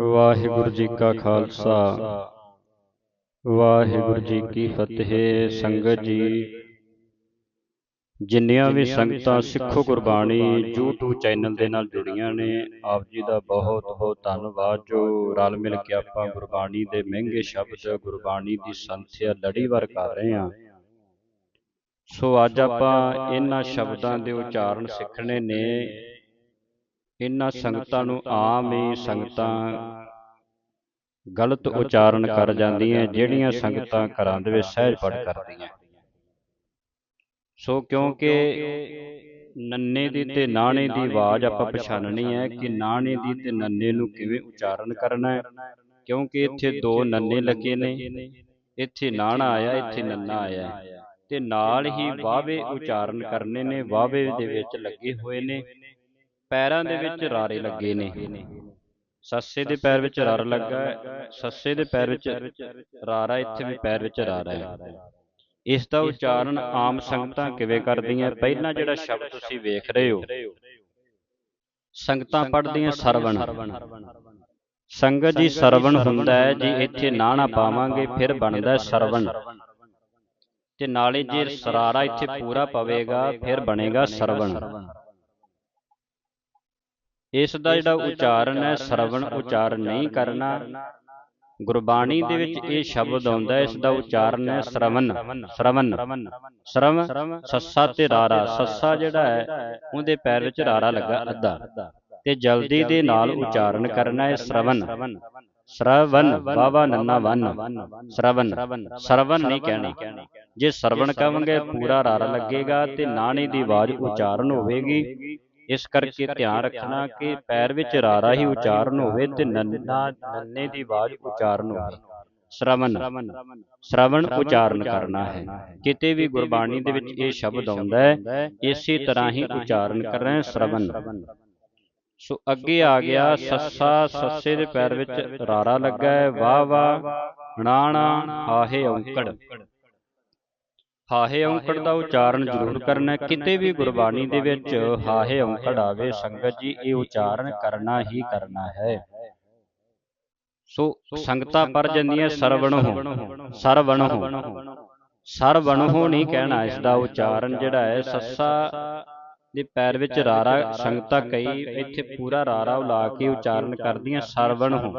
ਵਾਹਿਗੁਰੂ ਜੀ ਕਾ ਖਾਲਸਾ। ਵਾਹਿਗੁਰੂ ਜੀ ਕੀ ਫਤਿਹ। ਸੰਗਤ ਜੀ ਜਿੰਨੀਆਂ ਵੀ ਸੰਗਤਾਂ ਸਿੱਖੋ ਗੁਰਬਾਣੀ YouTube ਚੈਨਲ ਦੇ ਨਾਲ ਜੁੜੀਆਂ ਨੇ ਆਪ ਜੀ ਦਾ ਬਹੁਤ ਬਹੁਤ ਧੰਨਵਾਦ ਜੋ ਰਲ ਮਿਲ ਕੇ ਆਪਾਂ ਗੁਰਬਾਣੀ ਦੇ ਮਹਿੰਗੇ ਸ਼ਬਦ ਗੁਰਬਾਣੀ ਦੀ ਸੰਥਿਆ ਲੜੀਵਾਰ ਕਰ ਰਹੇ ਹਾਂ। ਸੋ ਅੱਜ ਆਪਾਂ ਇਹਨਾਂ ਸ਼ਬਦਾਂ ਦੇ ਉਚਾਰਨ ਸਿੱਖਣੇ ਨੇ। ਇਹਨਾਂ ਸੰਗਤਾਂ ਨੂੰ ਆਮ ਹੀ ਸੰਗਤਾਂ ਗਲਤ ਉਚਾਰਨ ਕਰ ਜਾਂਦੀਆਂ ਜਿਹੜੀਆਂ ਸੰਗਤਾਂ ਘਰਾਂ ਦੇ ਵਿੱਚ ਸਹਿਜ ਪੜ ਕਰਦੀਆਂ। ਸੋ ਕਿਉਂਕਿ ਨੰਨੇ ਦੀ ਤੇ ਨਾਣੇ ਦੀ ਆਵਾਜ਼ ਆਪਾਂ ਪਛਾਣਨੀ ਹੈ ਕਿ ਨਾਣੇ ਦੀ ਤੇ ਨੰਨੇ ਨੂੰ ਕਿਵੇਂ ਉਚਾਰਨ ਕਰਨਾ ਹੈ? ਕਿਉਂਕਿ ਇੱਥੇ ਦੋ ਨੰਨੇ ਲੱਗੇ ਨੇ ਇੱਥੇ ਨਾਣਾ ਆਇਆ ਇੱਥੇ ਨੰਨਾ ਆਇਆ। ਤੇ ਨਾਲ ਹੀ ਵਾਵੇ ਉਚਾਰਨ ਕਰਨੇ ਨੇ ਵਾਵੇ ਦੇ ਵਿੱਚ ਲੱਗੇ ਹੋਏ ਨੇ। ਪੈਰਾਂ ਦੇ ਵਿੱਚ ਰਾਰੇ ਲੱਗੇ ਨੇ। ਸੱਸੇ ਦੇ ਪੈਰ ਵਿੱਚ ਰਾਰਾ ਲੱਗਾ ਸੱਸੇ ਦੇ ਪੈਰ ਵਿੱਚ ਰਾਰਾ ਇੱਥੇ ਵੀ ਪੈਰ ਵਿੱਚ ਰਾਰਾ ਹੈ। ਇਸ ਦਾ ਉਚਾਰਨ ਆਮ ਸੰਗਤਾਂ ਕਿਵੇਂ ਕਰਦੀਆਂ ਪਹਿਲਾਂ ਜਿਹੜਾ ਸ਼ਬਦ ਤੁਸੀਂ ਵੇਖ ਰਹੇ ਹੋ ਸੰਗਤਾਂ ਪੜ੍ਹਦੀਆਂ ਸਰਵਣ। ਸੰਗਤ ਜੀ ਸਰਵਣ ਹੁੰਦਾ ਹੈ ਜੀ ਇੱਥੇ ਨਾ ਨਾ ਪਾਵਾਂਗੇ ਫਿਰ ਬਣਦਾ ਸਰਵਣ। ਤੇ ਨਾਲੇ ਜੇ ਸਰਾਰਾ ਇੱਥੇ ਪੂਰਾ ਪਵੇਗਾ ਫਿਰ ਬਣੇਗਾ ਸਰਵਣ। ਇਸ ਦਾ ਜਿਹੜਾ ਉਚਾਰਨ ਹੈ ਸਰਵਣ ਉਚਾਰਨ ਨਹੀਂ ਕਰਨਾ। ਗੁਰਬਾਣੀ ਦੇ ਵਿੱਚ ਇਹ ਸ਼ਬਦ ਆਉਂਦਾ ਇਸ ਦਾ ਉਚਾਰਨ ਹੈ ਸ਼ਰਵਨ ਸ਼ਰਵਨ ਸ਼ਰਵ ਸੱਸਾ ਤੇ ਰਾਰਾ। ਸੱਸਾ ਜਿਹੜਾ ਹੈ ਉਹਦੇ ਪੈਰ ਵਿੱਚ ਰਾਰਾ ਲੱਗਾ ਅੱਧਾ। ਤੇ ਜਲਦੀ ਦੇ ਨਾਲ ਉਚਾਰਨ ਕਰਨਾ ਹੈ ਸ਼ਰਵਨ ਸ਼ਰਵਨ ਬਾਵਾ ਨੰਨਾ ਵਨ। ਸ਼ਰਵਨ ਸਰਵਨ ਨਹੀਂ ਕਹਿਣਾ। ਜੇ ਸਰਵਣ ਕਹਾਂਗੇ ਪੂਰਾ ਰਾਰਾ ਲੱਗੇਗਾ ਤੇ ਨਾਣੇ ਦੀ ਆਵਾਜ਼ ਉਚਾਰਨ ਹੋਵੇਗੀ। ਇਸ ਕਰਕੇ ਧਿਆਨ ਰੱਖਣਾ ਕਿ ਪੈਰ ਵਿੱਚ ਰਾਰਾ ਹੀ ਉਚਾਰਨ ਹੋਵੇ ਤੇ ਨੰਨਾ ਨੰਨੇ ਦੀ ਆਵਾਜ਼ ਉਚਾਰਨ ਹੋਵੇ। ਸ਼ਰਵਨ ਸ਼ਰਵਣ। ਉਚਾਰਨ ਕਰਨਾ ਹੈ। ਕਿਤੇ ਵੀ ਗੁਰਬਾਣੀ ਦੇ ਵਿੱਚ ਇਹ ਸ਼ਬਦ ਆਉਂਦਾ ਹੈ ਇਸੇ ਤਰ੍ਹਾਂ ਹੀ ਉਚਾਰਨ ਕਰਨਾ ਹੈ ਸ਼ਰਵਨ ਸੋ ਅੱਗੇ ਆ ਗਿਆ ਸੱਸਾ ਸੱਸੇ ਦੇ ਪੈਰ ਵਿੱਚ ਰਾਰਾ ਲੱਗਾ ਹੈ। ਵਾਹ ਵਾਹ। ਨਾਣਾ ਆਹੇ ਔਂਕੜ। ਹਾਹੇ ਔਂਕੜ ਦਾ ਉਚਾਰਨ ਜ਼ਰੂਰ ਕਰਨਾ ਕਿਤੇ ਵੀ ਗੁਰਬਾਣੀ ਦੇ ਵਿੱਚ ਹਾਹੇ ਔਂਕੜ ਆਵੇ, ਸੰਗਤ ਜੀ, ਇਹ ਉਚਾਰਨ ਕਰਨਾ ਹੀ ਕਰਨਾ ਹੈ। ਸੋ ਸੰਗਤਾਂ ਪਰ ਜਾਂਦੀਆਂ ਸਰਵਣ ਹੋ ਸਰਵਣ ਹੋ ਸਰਵਣ ਹੋ ਨਹੀਂ ਕਹਿਣਾ ਇਸ ਦਾ ਉਚਾਰਨ ਜਿਹੜਾ ਹੈ, ਸੱਸਾ ਦੇ ਪੈਰ ਵਿੱਚ ਰਾਰਾ ਸੰਗਤਾਂ ਕਈ ਇੱਥੇ ਪੂਰਾ ਰਾਰਾ ਉਲਾ ਕੇ ਉਚਾਰਨ ਕਰਦੀਆਂ, ਸਰਵਣ ਹੋ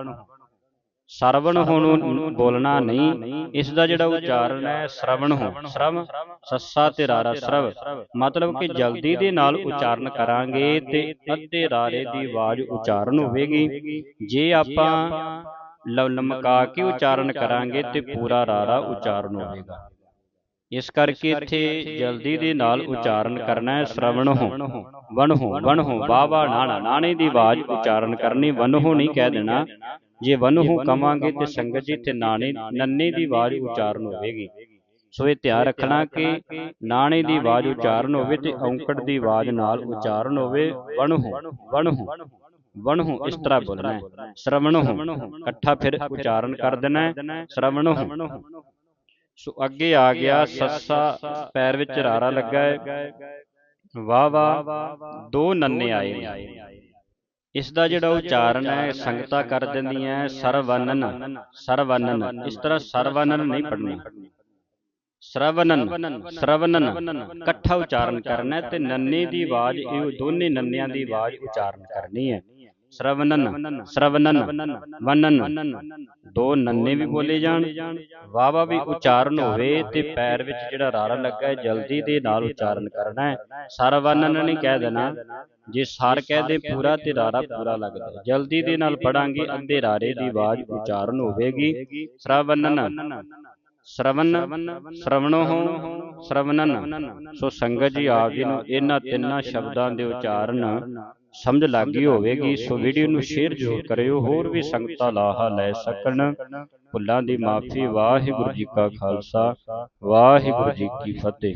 ਸਰਵਣ ਹੋ ਨੂੰ ਬੋਲਣਾ ਨਹੀਂ ਇਸ ਦਾ ਜਿਹੜਾ ਉਚਾਰਨ ਹੈ ਸ਼ਰਵਣ ਹੋ। ਸ਼ਰਵ ਸੱਸਾ ਤੇ ਰਾਰਾ ਸ਼ਰਵ। ਮਤਲਬ ਕਿ ਜਲਦੀ ਦੇ ਨਾਲ ਉਚਾਰਨ ਕਰਾਂਗੇ ਤੇ ਅੱਧੇ ਰਾਰੇ ਦੀ ਆਵਾਜ਼ ਉਚਾਰਨ ਹੋਵੇਗੀ। ਜੇ ਆਪਾਂ ਲਮਕਾ ਕੇ ਉਚਾਰਨ ਕਰਾਂਗੇ ਤੇ ਪੂਰਾ ਰਾਰਾ ਉਚਾਰਨ ਹੋਵੇਗਾ। ਇਸ ਕਰਕੇ ਇੱਥੇ ਜਲਦੀ ਦੇ ਨਾਲ ਉਚਾਰਨ ਕਰਨਾ ਹੈ ਸ਼ਰਵਣ ਹੋ। ਵਨ ਹੋ। ਵਨ ਹੋ ਬਾਬਾ ਨਾਣਾ ਨਾਣੇ ਦੀ ਆਵਾਜ਼ ਉਚਾਰਨ ਕਰਨੀ ਵਨ ਹੋ ਨਹੀਂ ਕਹਿ ਦੇਣਾ। ਜੇ ਵਨ ਹੋ ਕਵਾਂਗੇ ਤੇ ਸੰਗਤ ਜੀ ਤੇ ਨਾਣੇ ਨੰਨੇ ਦੀ ਆਵਾਜ਼ ਉਚਾਰਨ ਹੋਵੇਗੀ। ਸੋ ਇਹ ਧਿਆਨ ਰੱਖਣਾ ਕਿ ਨਾਣੇ ਦੀ ਆਵਾਜ਼ ਉਚਾਰਨ ਹੋਵੇ ਤੇ ਔਂਕੜ ਦੀ ਆਵਾਜ਼ ਨਾਲ ਉਚਾਰਨ ਹੋਵੇ ਵਨ ਹੋ। ਵਨ ਹੋ। ਵਨ ਹੋ। ਇਸ ਤਰ੍ਹਾਂ ਬੋਲਣਾ ਹੈ। ਸ਼ਰਵਣ ਹੋ। ਇਕੱਠਾ ਫਿਰ ਉਚਾਰਨ ਕਰ ਦੇਣਾ ਹੈ। ਸ਼ਰਵਣ ਹੋ। ਸੋ ਅੱਗੇ ਆ ਗਿਆ ਸੱਸਾ। ਪੈਰ ਵਿੱਚ ਰਾਰਾ ਲੱਗਾ ਹੈ। ਵਾਹ ਵਾਹ। ਦੋ ਨੰਨੇ ਆਏ ਨੇ। ਇਸ ਦਾ ਜਿਹੜਾ ਉਚਾਰਨ ਹੈ ਸੰਗਤਾ ਕਰ ਦਿੰਦੀ ਹੈ, ਸਰਵਨਨ ਸਰਵਨਨ। ਇਸ ਤਰ੍ਹਾਂ ਸਰਵਨਨ ਨਹੀਂ ਪੜਨਾ ਸ਼ਰਵਨਨ ਸ਼ਰਵਨਨ, ਇਕੱਠਾ ਉਚਾਰਨ ਕਰਨਾ ਤੇ ਨੰਨੇ ਦੀ ਆਵਾਜ਼, ਇਹ ਦੋਨੇ ਨੰਨਿਆਂ ਦੀ ਆਵਾਜ਼ ਉਚਾਰਨ ਕਰਨੀ ਹੈ। ਸ਼ਰਵਨਨ ਸ਼ਰਵਨਨ, ਵਨਨ। ਦੋ ਨੰਨੇ ਵੀ ਬੋਲੇ ਜਾਣ ਵਾਵਾ ਵੀ ਉਚਾਰਨ ਹੋਵੇ ਤੇ ਪੈਰ ਵਿੱਚ ਜਿਹੜਾ ਰਾਰਾ ਲੱਗਾ ਹੈ, ਜਲਦੀ ਦੇ ਨਾਲ ਉਚਾਰਨ ਕਰਨਾ ਹੈ। ਸਰਵਨਨ ਨਹੀਂ ਕਹਿ ਦੇਣਾ, ਜੇ ਸਾਰ ਕਹਦੇ ਪੂਰਾ ਤੇ ਰਾਰਾ ਪੂਰਾ ਲੱਗਦਾ ਜਲਦੀ ਦੇ ਨਾਲ ਪੜਾਂਗੇ, ਅੱਧੇ ਰਾਰੇ ਦੀ ਆਵਾਜ਼ ਉਚਾਰਨ ਹੋਵੇਗੀ। ਸ਼ਰਵਨਨ, ਸ਼ਰਵਨ, ਸ਼ਰਵਣੋ ਸ਼ਰਵਨਨ। ਸੋ ਸੰਗਤ ਜੀ, ਆਪ ਜੀ ਨੂੰ ਇਹਨਾਂ ਤਿੰਨਾਂ ਸ਼ਬਦਾਂ ਦੇ ਉਚਾਰਨ ਸਮਝ ਲੱਗੀ ਹੋਵੇਗੀ ਸੋ ਵੀਡੀਓ ਨੂੰ ਸ਼ੇਅਰ ਜ਼ਰੂਰ ਕਰਿਓ ਹੋਰ ਵੀ ਸੰਗਤਾਂ ਲਾਹਾ ਲੈ ਸਕਣ। ਭੁੱਲਾਂ ਦੀ ਮਾਫੀ ਵਾਹਿਗੁਰੂ ਜੀ ਕਾ ਖਾਲਸਾ। ਵਾਹਿਗੁਰੂ ਜੀ ਕੀ ਫਤਿਹ।